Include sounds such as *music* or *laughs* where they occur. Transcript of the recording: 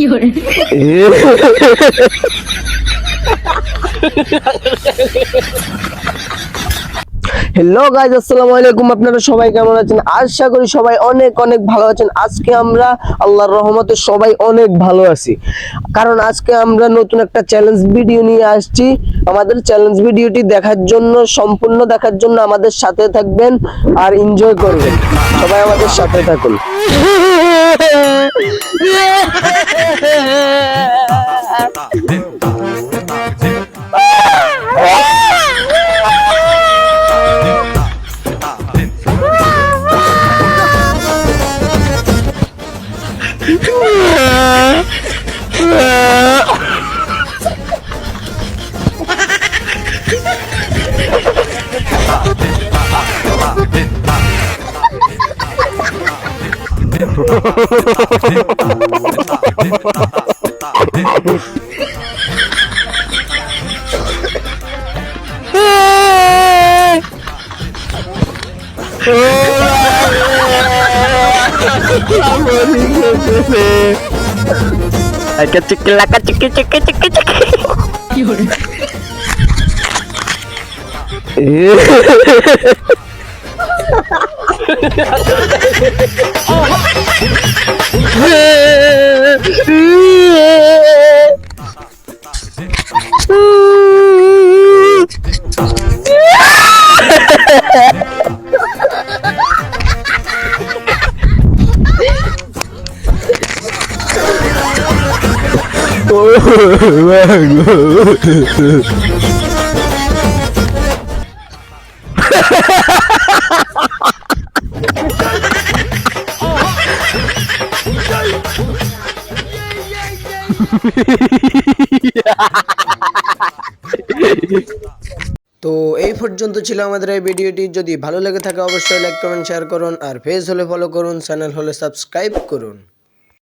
有人，হ্যালো guys আসসালামু আলাইকুম আপনারা সবাই কেমন আছেন? আশা করি সবাই অনেক অনেক ভালো আছেন। আজকে আমরা আল্লাহর রহমতে সবাই অনেক ভালো আছি। কারণ আজকে আমরা নতুন একটা চ্যালেঞ্জ ভিডিও নিয়ে আসছি। আমাদের চ্যালেঞ্জ ভিডিওটি দেখার জন্য সম্পূর্ণ দেখার জন্য আমাদের সাথে থাকবেন আর এনজয় করবেন। সবাই আমাদের সাথে থাকুন। *laughs* 으아! Cekil, cekil, cekil, cekil, cekil. Oh. তো এই পর্যন্ত ছিল আমাদের এই ভিডিওটি। যদি ভালো লেগে থাকে, অবশ্যই লাইক কমেন্ট শেয়ার করুন। আর পেজ হলে ফলো করুন চ্যানেল হলে সাবস্ক্রাইব করুন।